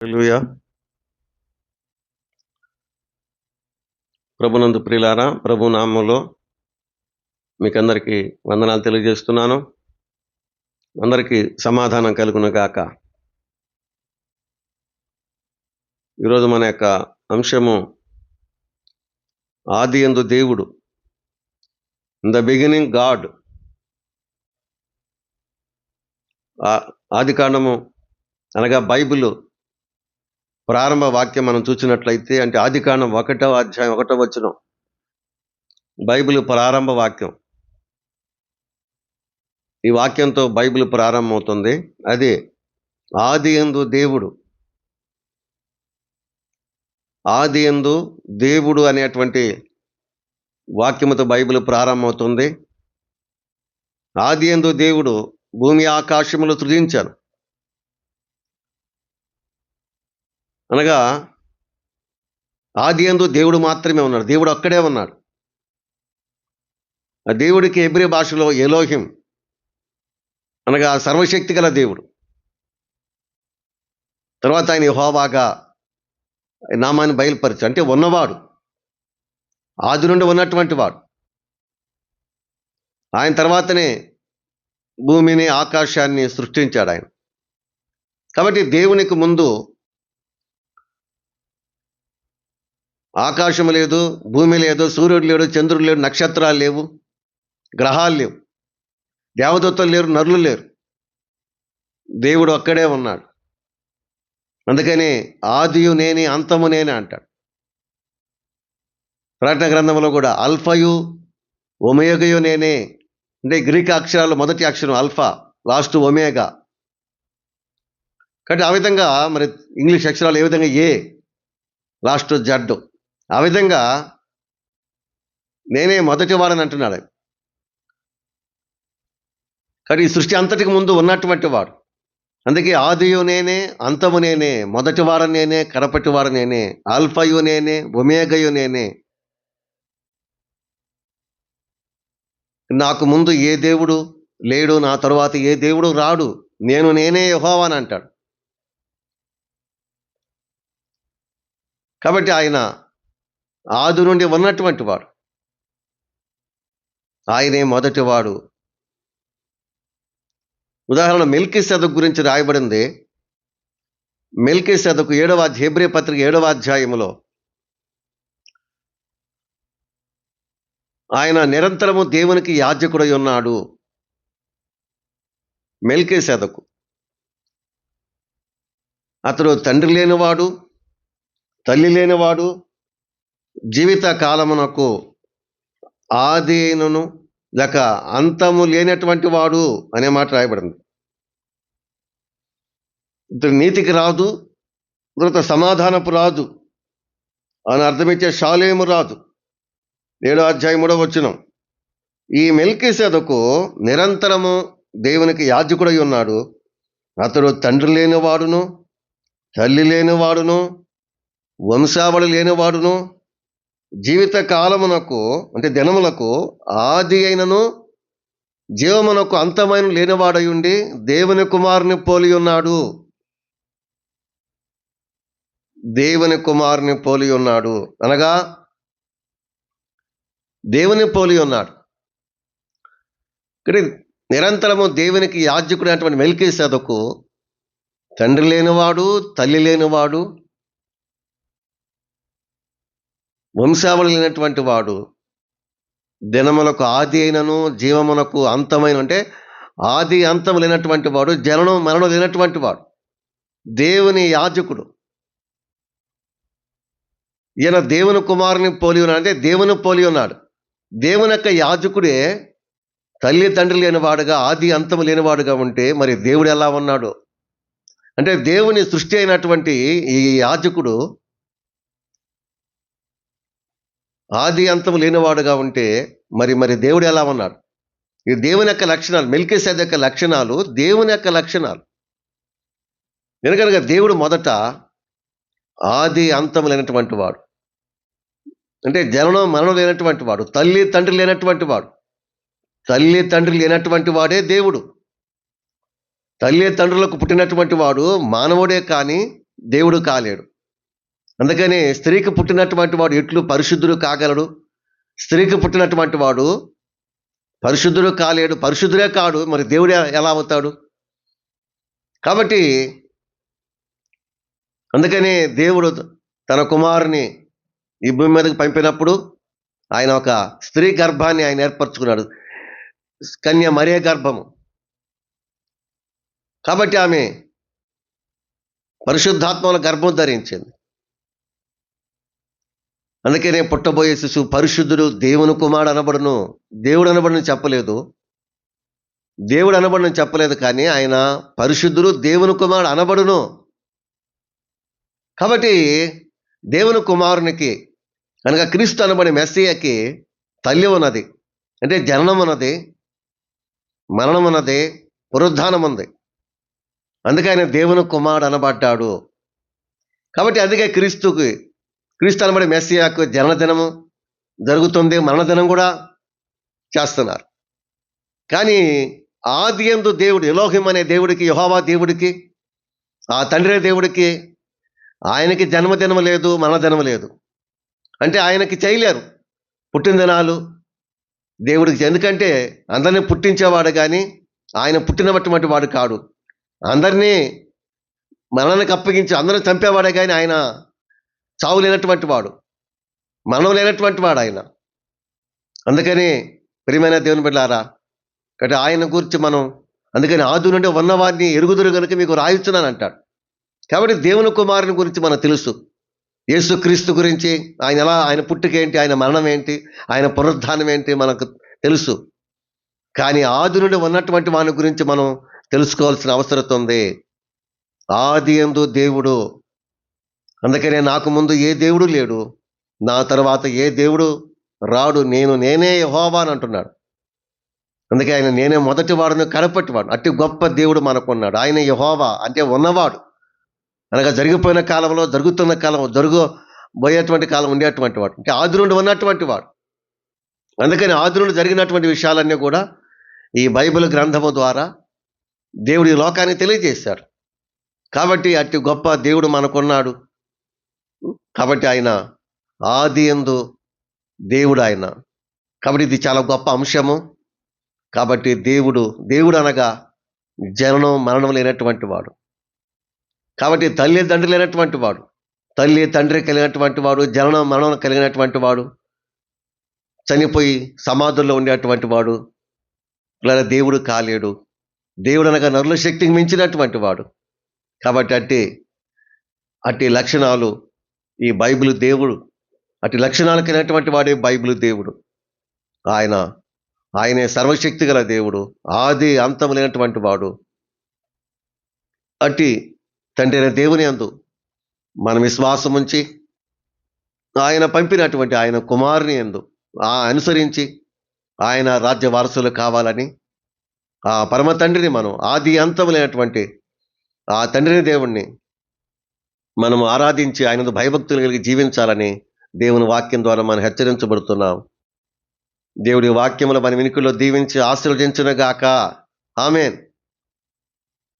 హల్లెలూయా. ప్రభునందు ప్రియులారా ప్రభు నామంలో మీకందరికీ వందనాలు తెలియజేస్తున్నాను. అందరికీ సమాధానం కలుగును గాక ఈరోజు మన యొక్క అంశము ఆది ఎందు దేవుడు ఇన్ ద బిగినింగ్ గాడ్ ఆది కాండము అనగా బైబిల్ ప్రారంభ వాక్యం మనం చూసినట్లయితే అంటే ఆదికాండం ఒకటో ఒకటవ అధ్యాయం ఒకటో వచనం. బైబిల్ ప్రారంభ వాక్యం. ఈ వాక్యంతో బైబిల్ ప్రారంభమవుతుంది. అదే ఆది ఎందు దేవుడు. ఆది ఎందు దేవుడు అనేటువంటి వాక్యముతో బైబిల్ ప్రారంభమవుతుంది. ఆది ఎందు దేవుడు భూమి ఆకాశములు సృజించాను అనగా ఆది ఎందు దేవుడు మాత్రమే ఉన్నాడు. దేవుడు అక్కడే ఉన్నాడు. ఆ దేవుడికి ఎబ్రి భాషలో ఎలోహిం అనగా సర్వశక్తి గల దేవుడు. తర్వాత ఆయన హోవాగా నామాన్ని బయలుపరచు అంటే ఉన్నవాడు. ఆది నుండి ఉన్నటువంటి వాడు. ఆయన తర్వాతనే భూమిని ఆకాశాన్ని సృష్టించాడు ఆయన. కాబట్టి దేవునికి ముందు ఆకాశం లేదు భూమి లేదు సూర్యుడు లేడు చంద్రుడు లేడు నక్షత్రాలు లేవు గ్రహాలు లేవు. దేవదత్తులు లేరు నరులు లేరు. దేవుడు ఒక్కడే ఉన్నాడు. అందుకని ఆదియు నేనే అంతము నేనే అంటాడు. ప్రకటన గ్రంథంలో కూడా అల్ఫయు ఒమేగయు నేనే. అంటే గ్రీక్ అక్షరాలు మొదటి అక్షరం అల్ఫా లాస్ట్ ఒమేగా. కాబట్టి ఆ విధంగా మరి ఇంగ్లీష్ అక్షరాలు ఏ విధంగా ఏ? లాస్ట్ జడ్డు. ఆ విధంగా నేనే మొదటి వాడని అంటున్నాడు. కానీ ఈ సృష్టి అంతటికి ముందు ఉన్నటువంటి వాడు. అందుకే ఆదియు నేనే అంతము నేనే మొదటి వాడ నేనే కడపటి వాడ నేనే ఆల్ఫయు నేనే ఒమేగయు నేనే. నాకు ముందు ఏ దేవుడు లేడు నా తరువాత ఏ దేవుడు రాడు నేను నేనే యెహోవాని అంటాడు. కాబట్టి ఆయన ఆదు నుండి ఉన్నటువంటి వాడు. ఆయనే మొదటివాడు ఉదాహరణ మిల్కీ సెదకు గురించి రాయబడింది. మిల్కీ సెదకు ఏడవ హెబ్రే పత్రిక ఏడవ అధ్యాయంలో ఆయన నిరంతరము దేవునికి యాజకుడై ఉన్నాడు. మెల్కే సెదకు అతడు తండ్రి లేనివాడు తల్లి లేనివాడు జీవిత కాలమునకు ఆదీనును లేక అంతము లేనటువంటి వాడు అనే మాట రాయబడింది. ఇతడు నీతికి రాదు తర్వాత సమాధానపు రాదు అని అర్థమిచ్చే శాలేము రాదు. ఏడో అధ్యాయం మూడో వచ్చినం ఈ మెల్కి సెదకు నిరంతరము దేవునికి యాజకుడై ఉన్నాడు. అతడు తండ్రి లేనివాడును తల్లి లేనివాడును వంశావళి లేనివాడును జీవిత కాలమునకు అంటే దినములకు ఆది అయినను జీవమునకు అంతమైన లేనివాడై ఉండి దేవుని కుమారుని పోలి ఉన్నాడు దేవుని కుమారుని పోలి ఉన్నాడు అనగా దేవుని పోలి ఉన్నాడు ఇక్కడ నిరంతరము దేవునికి యాజకుడు అటువంటి మెల్కీ సెదకు తండ్రి లేనివాడు తల్లి లేనివాడు వంశావళి లేనటువంటి వాడు దినములకు ఆది అయినను జీవమునకు అంతమైన అంటే ఆది అంతం లేనటువంటి వాడు జననం మరణం లేనటువంటి వాడు దేవుని యాజకుడు. ఈయన దేవుని కుమారుని పోలి ఉన్నాడు అంటే దేవుని పోలి ఉన్నాడు. దేవుని యొక్క యాజకుడే తల్లి తండ్రి లేనివాడుగా ఆది అంతం లేనివాడుగా ఉంటే మరి దేవుడు ఎలా ఉన్నాడు? అంటే దేవుని సృష్టి అయినటువంటి ఈ యాజకుడు ఆది అంతం లేనివాడుగా ఉంటే మరి మరి దేవుడు ఎలా ఉన్నాడు ఈ దేవుని యొక్క లక్షణాలు మెల్కేసేది యొక్క లక్షణాలు దేవుని యొక్క లక్షణాలు. ఎందుకనగా దేవుడు మొదట ఆది అంతం లేనటువంటి వాడు. అంటే జననం మరణం లేనటువంటి వాడు తల్లి తండ్రి లేనటువంటి వాడు. తల్లి తండ్రి లేనటువంటి వాడే దేవుడు. తల్లి తండ్రులకు పుట్టినటువంటి వాడు మానవుడే కానీ దేవుడు కాలేడు. అందుకని స్త్రీకి పుట్టినటువంటి వాడు ఎట్లు పరిశుద్ధుడు కాగలడు? స్త్రీకి పుట్టినటువంటి వాడు పరిశుద్ధుడు కాలేడు. పరిశుద్ధుడే కాడు. మరి దేవుడు ఎలా అవుతాడు? కాబట్టి అందుకని దేవుడు తన కుమారుని ఈ భూమి మీదకి పంపినప్పుడు ఆయన ఒక స్త్రీ గర్భాన్ని ఆయన ఏర్పరచుకున్నాడు. కన్య మరే గర్భము. కాబట్టి ఆమె పరిశుద్ధాత్మల గర్భం ధరించింది. అందుకనే పుట్టబోయే శిశువు పరిశుద్ధుడు దేవుని కుమారుడు అనబడును. దేవుడు అనబడును చెప్పలేదు. దేవుడు అనబడును చెప్పలేదు కానీ ఆయన పరిశుద్ధుడు దేవుని కుమారుడు అనబడును. కాబట్టి దేవుని కుమారునికి అనగా క్రీస్తు అనబడి మెస్సియకి తల్లి ఉన్నది. అంటే జననం ఉన్నది మరణం ఉన్నది పునరుద్ధానం ఉంది. అందుకే ఆయన దేవుని కుమారుడు అనబడ్డాడు. కాబట్టి అందుకే క్రీస్తుకి క్రీస్తునబడి మెస్సియాకు జన్మదినము జరుగుతుంది మరణదినం కూడా చేస్తున్నారు. కానీ ఆది ఎందు దేవుడు ఎలోహిం అనే దేవుడికి యహోవా దేవుడికి ఆ తండ్రి దేవుడికి ఆయనకి జన్మదినం లేదు మరణదినం లేదు. అంటే ఆయనకి చేయలేరు. పుట్టినదినాలు దేవుడికి ఎందుకంటే అందరినీ పుట్టించేవాడు కానీ ఆయన పుట్టినటువంటి వాడు కాడు. అందరినీ మరణానికి అప్పగించి అందరిని చంపేవాడే కానీ ఆయన చావు లేనటువంటి వాడు మరణం లేనటువంటి వాడు ఆయన. అందుకని ప్రియమైన దేవుని బిడ్డారా కాబట్టి ఆయన గురించి మనం అందుకని ఆదు నుండి ఉన్నవారిని ఎరుగుదురు కనుక మీకు రాయిస్తున్నాను అంటాడు కాబట్టి దేవుని కుమారుని గురించి మనకు తెలుసు. యేసుక్రీస్తు గురించి ఆయన ఎలా ఆయన పుట్టుకేంటి ఆయన మరణం ఏంటి ఆయన పునరుద్ధానం ఏంటి మనకు తెలుసు. కానీ ఆది నుండి ఉన్నటువంటి వాని గురించి మనం తెలుసుకోవాల్సిన అవసరం ఉంది. ఆది ఎందు దేవుడు అందుకనే నాకు ముందు ఏ దేవుడు లేడు నా తర్వాత ఏ దేవుడు రాడు నేను నేనే యహోవా అని అంటున్నాడు. అందుకే ఆయన నేనే మొదటి వాడును కడపట్టివాడు అట్టి గొప్ప దేవుడు మనకున్నాడు. ఆయన యహోవా అంటే ఉన్నవాడు. అనగా జరిగిపోయిన కాలంలో జరుగుతున్న కాలం జరగబోయేటువంటి కాలం ఉండేటువంటి వాడు. అంటే ఆది ఉన్నటువంటి వాడు. అందుకని ఆదురుడు జరిగినటువంటి విషయాలన్నీ కూడా ఈ బైబిల్ గ్రంథము ద్వారా దేవుడి లోకాన్ని తెలియజేశాడు. కాబట్టి అట్టి గొప్ప దేవుడు మనకున్నాడు. కాబట్టి ఆయన ఆది ఎందు దేవుడు ఆయన. కాబట్టి ఇది చాలా గొప్ప అంశము. కాబట్టి దేవుడు దేవుడు అనగా జననం మరణం లేనటువంటి వాడు. కాబట్టి తల్లి తండ్రి లేనటువంటి వాడు. తల్లి తండ్రి కలిగినటువంటి వాడు జననం మరణం కలిగినటువంటి వాడు. చనిపోయి సమాధుల్లో ఉండేటువంటి వాడు. ఇలా దేవుడు కాలేడు. దేవుడు అనగా నరుల శక్తికి మించినటువంటి వాడు. కాబట్టి అట్టి అట్టి లక్షణాలు ఈ బైబిల్ దేవుడు. అటు లక్షణాలు కలిగినటువంటి వాడే బైబిల్ దేవుడు. ఆయన ఆయనే సర్వశక్తి గల దేవుడు ఆది అంతం లేనటువంటి వాడు. అట్టి తండ్రి అయిన దేవుని అందు మనం విశ్వాసం ఉంచి ఆయన పంపినటువంటి ఆయన కుమారుని ఎందు ఆ అనుసరించి ఆయన రాజ్య వారసులు కావాలని ఆ పరమ తండ్రిని మనం ఆది అంతం లేనటువంటి ఆ తండ్రిని దేవుణ్ణి మనం ఆరాధించి ఆయన భయభక్తులు కలిగి జీవించాలని దేవుని వాక్యం ద్వారా మనం హెచ్చరించబడుతున్నాం. దేవుడి వాక్యములు మన వెనుకల్లో దీవించి ఆశీర్వదించునుగాక. ఆమెన్.